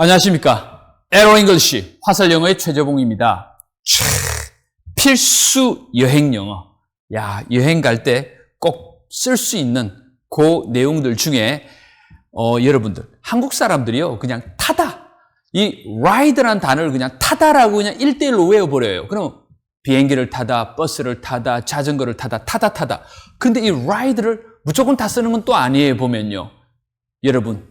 안녕하십니까. 에로 잉글시 화살 영어의 최재봉입니다. 촤, 필수 여행 영어. 야, 여행 갈 때 꼭 쓸 수 있는 그 내용들 중에 어, 여러분들 한국 사람들이요. 그냥 타다. 이 ride라는 단어를 그냥 타다라고 그냥 1대1로 외워 버려요. 그럼 비행기를 타다, 버스를 타다, 자전거를 타다, 타다, 타다. 근데 이 ride를 무조건 다 쓰는 건 또 아니에요, 보면요. 여러분,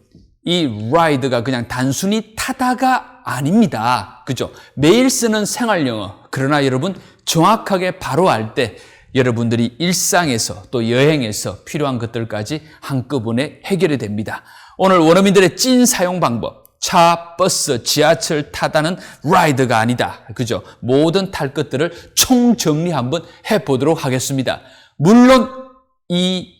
이 ride가 그냥 단순히 타다가 아닙니다. 그죠? 매일 쓰는 생활 영어. 그러나 여러분, 정확하게 바로 알 때 여러분들이 일상에서 또 여행에서 필요한 것들까지 한꺼번에 해결이 됩니다. 오늘 원어민들의 찐 사용 방법. 차, 버스, 지하철 타다는 라이드가 아니다. 그죠? 모든 탈 것들을 총정리 한번 해보도록 하겠습니다. 물론 이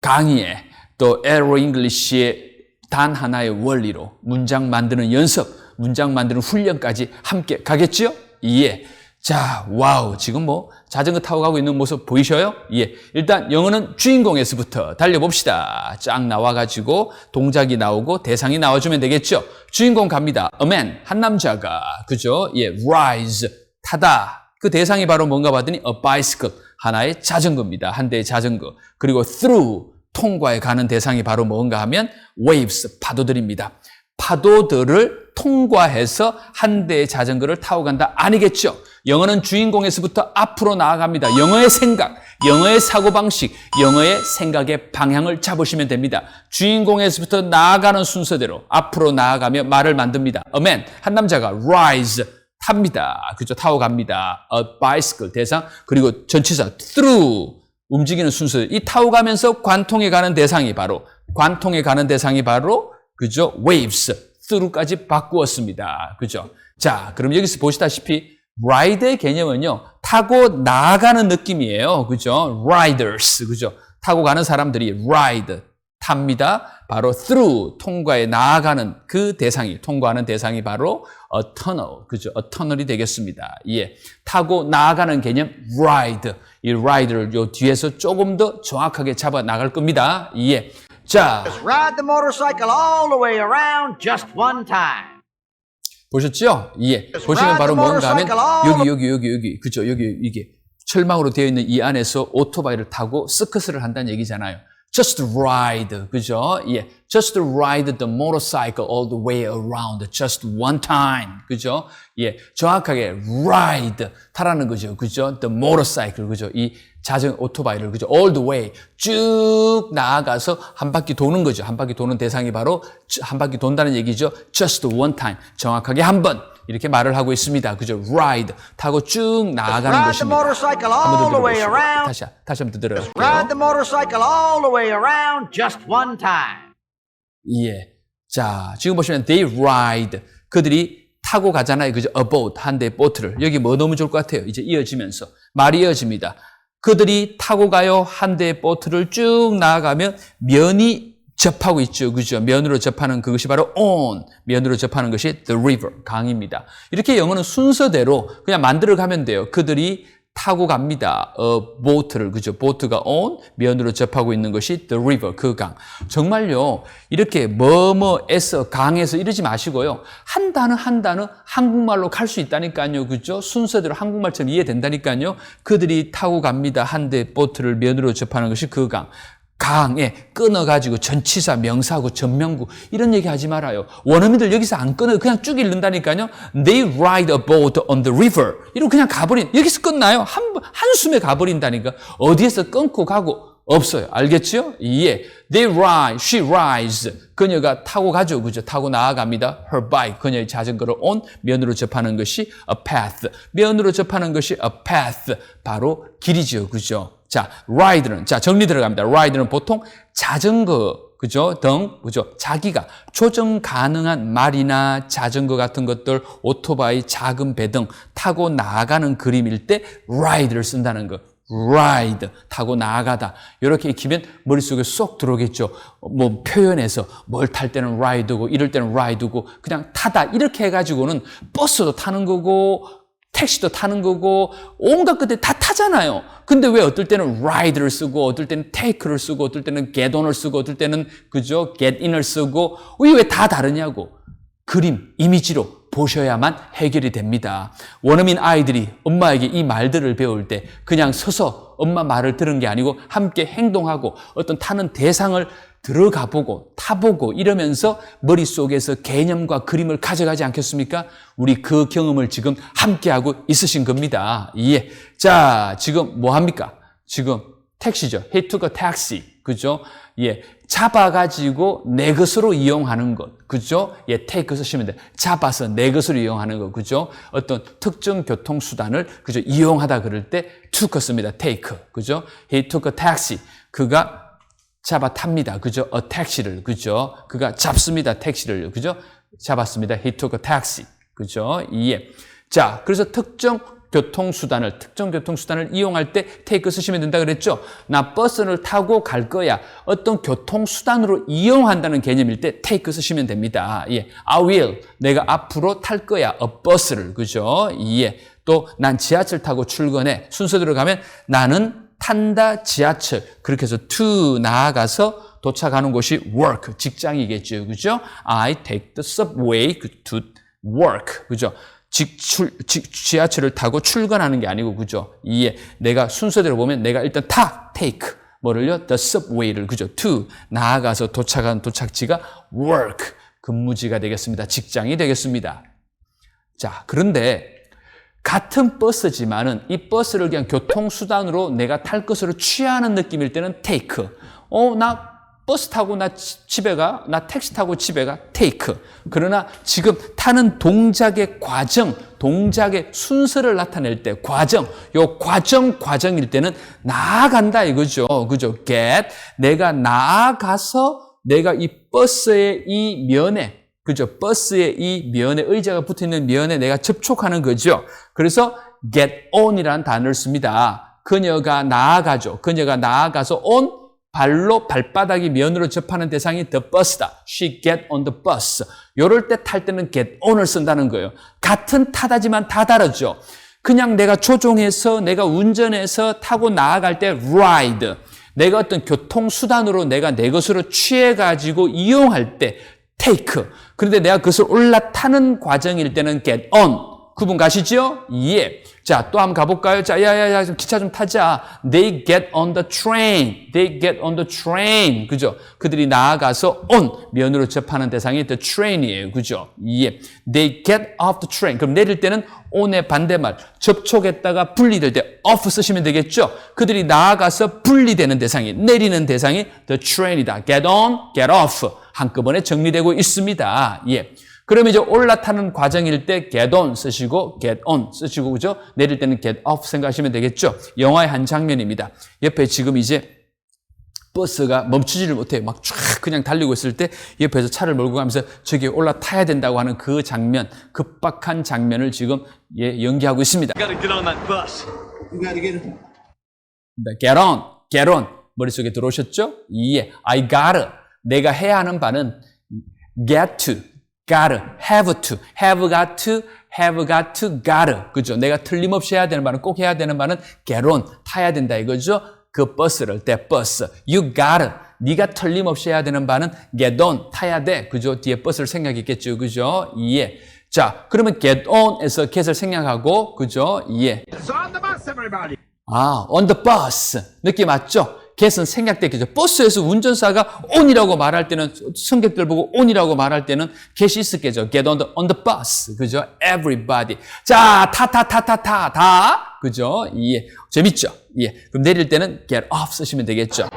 강의에 또 에로 잉글리시의 단 하나의 원리로 문장 만드는 연습, 문장 만드는 훈련까지 함께 가겠지요? 예. 자, 와우. 지금 뭐 자전거 타고 가고 있는 모습 보이셔요? 예. 일단 영어는 주인공에서부터 달려봅시다. 쫙 나와가지고 동작이 나오고 대상이 나와주면 되겠죠? 주인공 갑니다. A man. 한 남자가. 그죠? 예. rise. 타다. 그 대상이 바로 뭔가 봤더니 a bicycle. 하나의 자전거입니다. 한 대의 자전거. 그리고 through. 통과에 가는 대상이 바로 뭔가 하면 waves. 파도들입니다. 파도들을 통과해서 한 대의 자전거를 타고 간다. 아니겠죠? 영어는 주인공에서부터 앞으로 나아갑니다. 영어의 생각, 영어의 사고방식, 영어의 생각의 방향을 잡으시면 됩니다. 주인공에서부터 나아가는 순서대로 앞으로 나아가며 말을 만듭니다. A man, 한 남자가 rise, 탑니다. 그죠? 타고 갑니다. A bicycle, 대상, 그리고 전치사, through, 움직이는 순서. 이 타고 가면서 관통에 가는 대상이 바로, 관통에 가는 대상이 바로, 그죠? waves, through까지 바꾸었습니다. 그죠? 자, 그럼 여기서 보시다시피, ride의 개념은요, 타고 나가는 느낌이에요. 그죠? riders, 그죠? 타고 가는 사람들이 ride, 탑니다. 바로 through, 통과에 나아가는 그 대상이, 통과하는 대상이 바로 a tunnel, 그죠? a tunnel이 되겠습니다. 예. 타고 나아가는 개념, ride. 이 ride를 요 뒤에서 조금 더 정확하게 잡아 나갈 겁니다. 예. 자, Ride the motorcycle all the way around just one time. 보셨죠? 예. 보시면 바로 뭔가 하면 여기 여기 여기 여기 그죠? 여기 이게 철망으로 되어 있는 이 안에서 오토바이를 타고 서커스를 한다는 얘기잖아요. Just ride, 그죠? 예, just ride the motorcycle all the way around, just one time, 그죠? 예, 정확하게 ride 타라는 거죠, 그죠? The motorcycle, 그죠? 이 자전 오토바이를 그죠? all the way 쭉 나아가서 한 바퀴 도는 거죠. 한 바퀴 도는 대상이 바로 한 바퀴 돈다는 얘기죠. just one time, 정확하게 한 번. 이렇게 말을 하고 있습니다. 그죠? ride 타고 쭉 나아가는 것입니다. 한번 더 들어보시죠. 다시 다시 한번 더 들어요. Ride the motorcycle all the way around just one time. 예. 자, 지금 보시면 they ride. 그들이 타고 가잖아요. 그죠? a boat. 한 대의 보트를. 여기 뭐 너무 좋을 것 같아요. 이제 이어지면서. 말이 이어집니다. 그들이 타고 가요. 한 대의 보트를 쭉 나아가면 면이 접하고 있죠. 그죠? 면으로 접하는 그것이 바로 on. 면으로 접하는 것이 the river. 강입니다. 이렇게 영어는 순서대로 그냥 만들어 가면 돼요. 그들이 타고 갑니다. 어, 보트를 그죠? 보트가 on 면으로 접하고 있는 것이 the river 그 강. 정말요. 이렇게 뭐뭐에서 강에서 이러지 마시고요. 한 단어 한 단어 한국말로 갈 수 있다니까요. 그죠? 순서대로 한국말처럼 이해된다니까요. 그들이 타고 갑니다. 한 대 보트를 면으로 접하는 것이 그 강. 강에 끊어가지고 전치사, 명사하고 전명구 이런 얘기 하지 말아요. 원어민들 여기서 안 끊어요. 그냥 쭉 읽는다니까요. They ride a boat on the river. 이러고 그냥 가버린. 여기서 끝나요. 한, 한숨에 가버린다니까. 어디에서 끊고 가고 없어요. 알겠죠? 예. They ride, she rides. 그녀가 타고 가죠. 그죠? 타고 나아갑니다. Her bike. 그녀의 자전거를 on 면으로 접하는 것이 a path. 면으로 접하는 것이 a path. 바로 길이죠. 그죠? 자, ride는, 자, 정리 들어갑니다. ride는 보통 자전거, 그죠? 등, 그죠? 자기가 조정 가능한 말이나 자전거 같은 것들, 오토바이, 작은 배 등 타고 나아가는 그림일 때 ride를 쓴다는 거. Ride 타고 나아가다 이렇게 익히면 머릿속에 쏙 들어오겠죠. 뭐 표현해서 뭘 탈 때는 ride고 이럴 때는 ride고 그냥 타다 이렇게 해가지고는 버스도 타는 거고 택시도 타는 거고 온갖 것들 다 타잖아요. 근데 왜 어떨 때는 ride를 쓰고 어떨 때는 take를 쓰고 어떨 때는 get on을 쓰고 어떨 때는 그죠 get in을 쓰고 왜 다 다르냐고. 그림, 이미지로 보셔야만 해결이 됩니다. 원어민 아이들이 엄마에게 이 말들을 배울 때 그냥 서서 엄마 말을 들은 게 아니고 함께 행동하고 어떤 타는 대상을 들어가 보고 타보고 이러면서 머릿속에서 개념과 그림을 가져가지 않겠습니까? 우리 그 경험을 지금 함께하고 있으신 겁니다. 예. 자, 지금 뭐 합니까? 지금 택시죠. He took a taxi. 그죠? 예. 잡아가지고 내 것으로 이용하는 것. 그죠? 예, take 쓰시면 돼. 잡아서 내 것으로 이용하는 것. 그죠? 어떤 특정 교통수단을, 그죠? 이용하다 그럴 때 took 씁니다. take. 그죠? He took a taxi. 그가 잡아 탑니다. 그죠? a taxi를. 그죠? 그가 잡습니다. 택시를. 그죠? 잡았습니다. He took a taxi. 그죠? 예. 자, 그래서 특정 교통수단을, 특정 교통수단을 이용할 때 take 쓰시면 된다 그랬죠? 나 버스를 타고 갈 거야. 어떤 교통수단으로 이용한다는 개념일 때 take 쓰시면 됩니다. 예. I will. 내가 앞으로 탈 거야. a 버스를. 그죠? 예. 또, 난 지하철 타고 출근해. 순서대로 가면 나는 탄다 지하철. 그렇게 해서 to 나아가서 도착하는 곳이 work. 직장이겠죠. 그죠? I take the subway to work. 그죠? 직출, 직, 지하철을 타고 출근하는 게 아니고, 그죠? 이에 내가 순서대로 보면 내가 일단 타, take. 뭐를요? the subway를, 그죠? to. 나아가서 도착한 도착지가 work. 근무지가 되겠습니다. 직장이 되겠습니다. 자, 그런데 같은 버스지만은 이 버스를 그냥 교통수단으로 내가 탈 것으로 취하는 느낌일 때는 take. 어, 나 버스 타고 나 지- 집에 가, 나 택시 타고 집에 가, take. 그러나 지금 타는 동작의 과정, 동작의 순서를 나타낼 때, 과정, 요 과정, 과정일 때는 나아간다 이거죠. 그죠? get. 내가 나아가서 내가 이 버스의 이 면에 그죠? 버스의 이 면에 의자가 붙어 있는 면에 내가 접촉하는 거죠. 그래서 get on이라는 단어를 씁니다. 그녀가 나아가죠. 그녀가 나아가서 on 발로 발바닥이 면으로 접하는 대상이 the bus다. She get on the bus. 요럴 때 탈 때는 get on을 쓴다는 거예요. 같은 타다지만 다 다르죠. 그냥 내가 조종해서 내가 운전해서 타고 나아갈 때 ride. 내가 어떤 교통수단으로 내가 내 것으로 취해가지고 이용할 때 take. 그런데 내가 그것을 올라타는 과정일 때는 get on. 구분 가시죠? 예. 자, 또 한번 가볼까요? 자, 야, 야, 야, 좀 기차 좀 타자. They get on the train. They get on the train. 그죠? 그들이 나아가서 on. 면으로 접하는 대상이 the train이에요. 그죠? 예. They get off the train. 그럼 내릴 때는 on의 반대말. 접촉했다가 분리될 때 off 쓰시면 되겠죠? 그들이 나아가서 분리되는 대상이, 내리는 대상이 the train이다. get on, get off. 한꺼번에 정리되고 있습니다. 예. 그럼 이제 올라타는 과정일 때 get on 쓰시고 get on 쓰시고 그죠? 내릴 때는 get off 생각하시면 되겠죠? 영화의 한 장면입니다. 옆에 지금 이제 버스가 멈추지를 못해요. 막쫙 그냥 달리고 있을 때 옆에서 차를 몰고 가면서 저기 올라타야 된다고 하는 그 장면, 급박한 장면을 지금 예, 연기하고 있습니다. 네, get on, get on. 머릿속에 들어오셨죠? 예, I gotta. 내가 해야 하는 바는 get to, gotta, have to, have got to, have got to, gotta. 그죠? 내가 틀림없이 해야 되는 바는 꼭 해야 되는 바는 get on, 타야 된다 이거죠? 그 버스를, 때 버스. You gotta. 네가 틀림없이 해야 되는 바는 get on, 타야 돼. 그죠? 뒤에 버스를 생각했겠죠? 그죠? 예. 자, 그러면 get on에서 get을 생략하고, 그죠? 예. It's on the bus, everybody. 아, on the bus. 느낌 맞죠? Get은 생략됐겠죠. 버스에서 운전사가 on이라고 말할 때는, 승객들 보고 on이라고 말할 때는 get이 있었겠죠. get on the, on the bus. 그죠? everybody. 자, 타, 타, 타, 타, 타, 다. 그죠? 예. 재밌죠? 예. 그럼 내릴 때는 get off 쓰시면 되겠죠.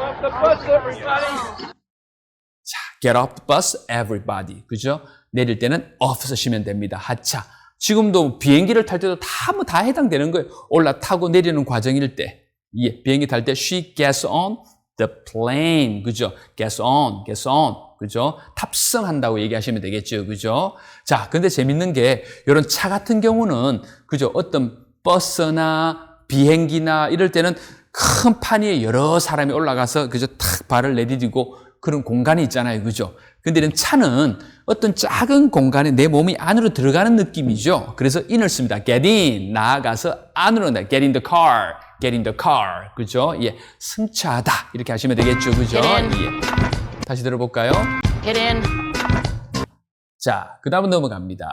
자, get off the bus, everybody. 그죠? 내릴 때는 off 쓰시면 됩니다. 하차. 지금도 비행기를 탈 때도 다 뭐 다 해당되는 거예요. 올라타고 내리는 과정일 때. 예, 비행기 탈 때 she gets on the plane. 그죠? gets on, gets on. 그죠? 탑승한다고 얘기하시면 되겠죠. 그죠? 자, 근데 재밌는 게 이런 차 같은 경우는 그죠? 어떤 버스나 비행기나 이럴 때는 큰 판 위에 여러 사람이 올라가서 그저 탁 발을 내디디고 그런 공간이 있잖아요. 그죠? 근데 이런 차는 어떤 작은 공간에 내 몸이 안으로 들어가는 느낌이죠. 그래서 in을 씁니다. get in. 나아가서 안으로 나. get in the car. Get in the car. 그죠? 예. 승차하다. 이렇게 하시면 되겠죠. 그죠? 예. 다시 들어볼까요? Get in. 자, 그 다음은 넘어갑니다.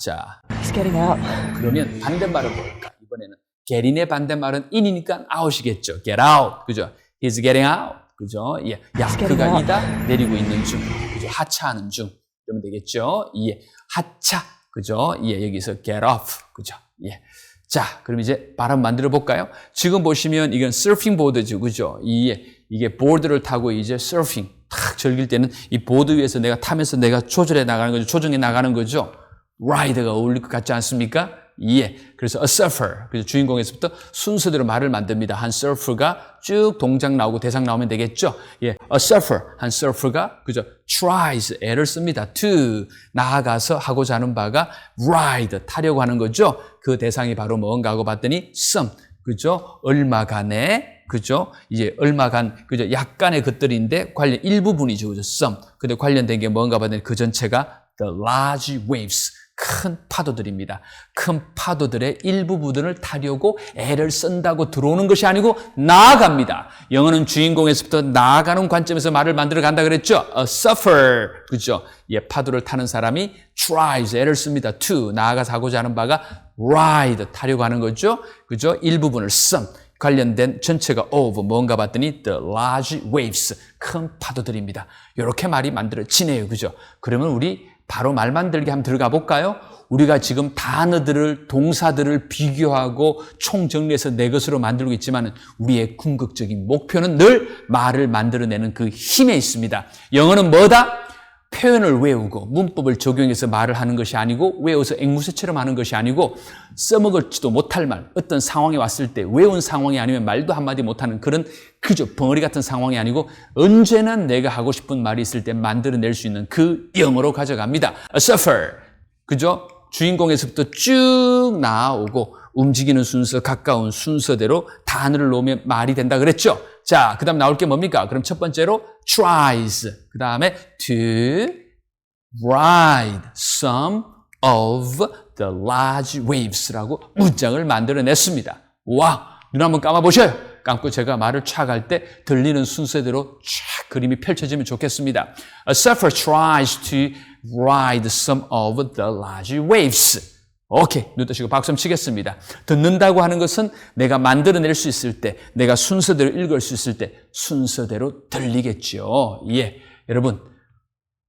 자, He's getting out. 그러면 반대말은 뭘까? 이번에는 get in의 반대말은 in이니까 out이겠죠. get out. 그죠? He's getting out. 그죠? 예. 야, 그가. 이다 내리고 있는 중. 그죠? 하차하는 중. 그러면 되겠죠? 예. 하차. 그죠? 예. 여기서 get off. 그죠? 예. 자, 그럼 이제 발음 만들어 볼까요? 지금 보시면 이건 서핑 보드죠. 그죠? 이게, 이게 보드를 타고 이제 서핑 탁 즐길 때는 이 보드 위에서 내가 타면서 내가 조절해 나가는 거죠. 조정해 나가는 거죠. 라이드가 어울릴 것 같지 않습니까? 예. 그래서 a surfer. 그래서 주인공에서부터 순서대로 말을 만듭니다. 한 surfer가 쭉 동작 나오고 대상 나오면 되겠죠? 예. a surfer. 한 surfer가, 그죠? tries. 애를 씁니다. to. 나아가서 하고자 하는 바가 ride. 타려고 하는 거죠? 그 대상이 바로 뭔가 하고 봤더니 some. 그죠? 얼마간의 그죠? 이제 얼마간 그죠? 약간의 것들인데 관련 일부분이죠. 그죠? some. 근데 관련된 게 뭔가 봤더니 그 전체가 the large waves. 큰 파도들입니다. 큰 파도들의 일부분을 타려고 애를 쓴다고 들어오는 것이 아니고 나아갑니다. 영어는 주인공에서부터 나아가는 관점에서 말을 만들어 간다 그랬죠? A suffer. 그죠? 예, 파도를 타는 사람이 tries. 애를 씁니다. to. 나아가서 하고자 하는 바가 ride. 타려고 하는 거죠? 그죠? 일부분을 some. 관련된 전체가 of 뭔가 봤더니 the large waves 큰 파도들입니다. 이렇게 말이 만들어지네요. 그죠? 그러면 우리 바로 말 만들기 한번 들어가 볼까요? 우리가 지금 단어들을 동사들을 비교하고 총정리해서 내 것으로 만들고 있지만 우리의 궁극적인 목표는 늘 말을 만들어내는 그 힘에 있습니다. 영어는 뭐다? 표현을 외우고 문법을 적용해서 말을 하는 것이 아니고 외워서 앵무새처럼 하는 것이 아니고 써먹을지도 못할 말 어떤 상황에 왔을 때 외운 상황이 아니면 말도 한마디 못하는 그런 그저 벙어리 같은 상황이 아니고 언제나 내가 하고 싶은 말이 있을 때 만들어낼 수 있는 그 영어로 가져갑니다. Suffer. 그죠? 주인공에서부터 쭉 나오고 움직이는 순서, 가까운 순서대로 단어를 놓으면 말이 된다 그랬죠? 자, 그 다음 나올 게 뭡니까? 그럼 첫 번째로 tries. 그 다음에 to ride some of the large waves라고 문장을 만들어냈습니다. 와, 눈 한번 감아보셔요. 감고 제가 말을 촥 할 때 들리는 순서대로 촥 그림이 펼쳐지면 좋겠습니다. A surfer tries to ride some of the large waves. 오케이. 눈 뜨시고 박수 한번 치겠습니다. 듣는다고 하는 것은 내가 만들어낼 수 있을 때, 내가 순서대로 읽을 수 있을 때, 순서대로 들리겠죠. 예. 여러분,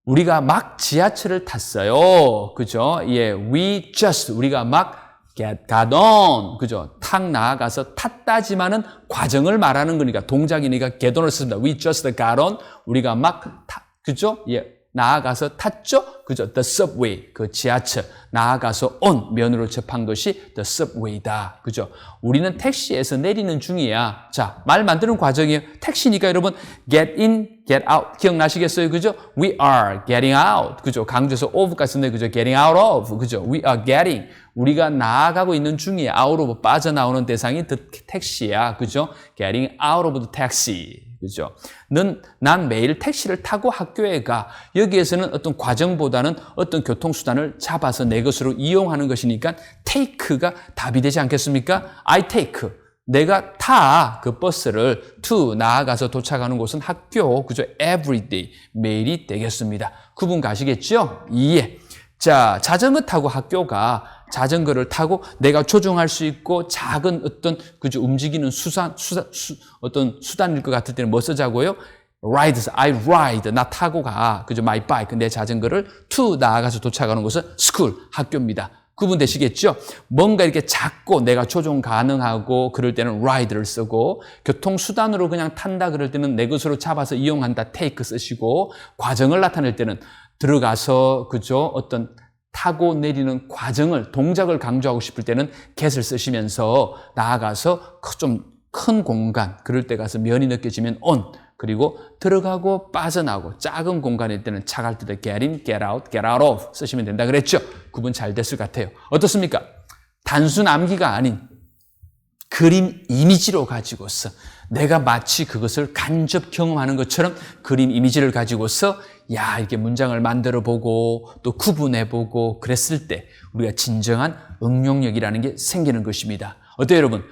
우리가 막 지하철을 탔어요. 그죠? 예. We just, 우리가 막 get got on. 그죠? 탁 나아가서 탔다지만은 과정을 말하는 거니까 동작이니까 get on을 씁니다. We just got on. 우리가 막 타, 그죠? 예. 나아가서 탔죠? 그죠? The subway, 그 지하철. 나아가서 on, 면으로 접한 것이 the subway다. 그죠? 우리는 택시에서 내리는 중이야. 자, 말 만드는 과정이에요. 택시니까 여러분, get in, get out. 기억나시겠어요? 그죠? We are getting out. 그죠? 강조해서 of까지 썼네. 그죠? getting out of. 그죠? We are getting. 우리가 나아가고 있는 중이야. out of 빠져나오는 대상이 the 택시야. 그죠? getting out of the taxi. 그죠? 는, 난 매일 택시를 타고 학교에 가. 여기에서는 어떤 과정보다는 어떤 교통수단을 잡아서 내 것으로 이용하는 것이니까 take가 답이 되지 않겠습니까? I take. 내가 타 그 버스를 to 나아가서 도착하는 곳은 학교, 그죠? every day. 매일이 되겠습니다. 구분 가시겠죠? 예. 자, 자전거 타고 학교가 자전거를 타고 내가 조종할 수 있고 작은 어떤 그저 움직이는 수산 수사, 수, 어떤 수단일 것 같을 때는 뭐 쓰자고요? ride, I ride, 나 타고 가. 그죠? my bike, 내 자전거를 to 나아가서 도착하는 곳은 school, 학교입니다. 구분되시겠죠? 뭔가 이렇게 작고 내가 조종 가능하고 그럴 때는 ride를 쓰고 교통수단으로 그냥 탄다 그럴 때는 내 것으로 잡아서 이용한다 take 쓰시고 과정을 나타낼 때는 들어가서 그죠? 어떤 타고 내리는 과정을 동작을 강조하고 싶을 때는 get을 쓰시면서 나아가서 좀 큰 공간 그럴 때 가서 면이 느껴지면 on 그리고 들어가고 빠져나오고 작은 공간일 때는 차갈 때도 get in, get out, get out of 쓰시면 된다 그랬죠. 구분 잘 됐을 것 같아요. 어떻습니까? 단순 암기가 아닌 그림 이미지로 가지고서 내가 마치 그것을 간접 경험하는 것처럼 그림 이미지를 가지고서 야 이렇게 문장을 만들어 보고 또 구분해 보고 그랬을 때 우리가 진정한 응용력이라는 게 생기는 것입니다. 어때요 여러분?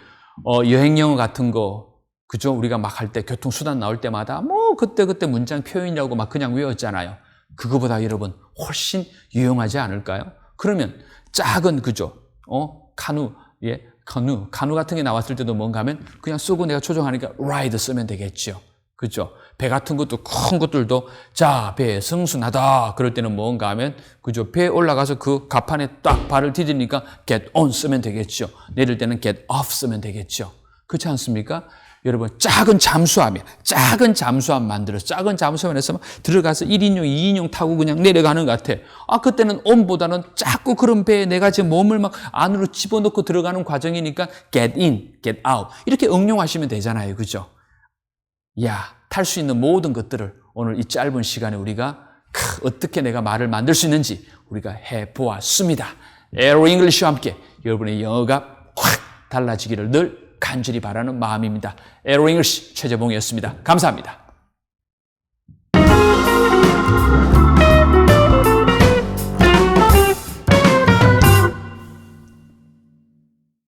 어, 여행 영어 같은 거 그죠? 우리가 막 할 때 교통수단 나올 때마다 뭐 그때그때 문장 표현이라고 막 그냥 외웠잖아요. 그거보다 여러분 훨씬 유용하지 않을까요? 그러면 작은 그죠? 어 카누 예 카누 같은 게 나왔을 때도 뭔가 하면 그냥 쓰고 내가 조정하니까 ride 쓰면 되겠죠. 그죠? 배 같은 것도 큰 것들도 자, 배 승순하다. 그럴 때는 뭔가 하면 그죠? 배에 올라가서 그 갑판에 딱 발을 디디니까 get on 쓰면 되겠죠. 내릴 때는 get off 쓰면 되겠죠. 그렇지 않습니까? 여러분 작은 잠수함이야. 작은 잠수함 만들어서 작은 잠수함에서 막 들어가서 1인용, 2인용 타고 그냥 내려가는 것 같아. 아 그때는 on보다는 작고 그런 배에 내가 지금 몸을 막 안으로 집어넣고 들어가는 과정이니까 get in, get out 이렇게 응용하시면 되잖아요. 그죠? 야, 탈 수 있는 모든 것들을 오늘 이 짧은 시간에 우리가 크, 어떻게 내가 말을 만들 수 있는지 우리가 해 보았습니다. 에로 잉글리시와 함께 여러분의 영어가 확 달라지기를 늘 간절히 바라는 마음입니다. 에로 잉글리시 최재봉이었습니다. 감사합니다.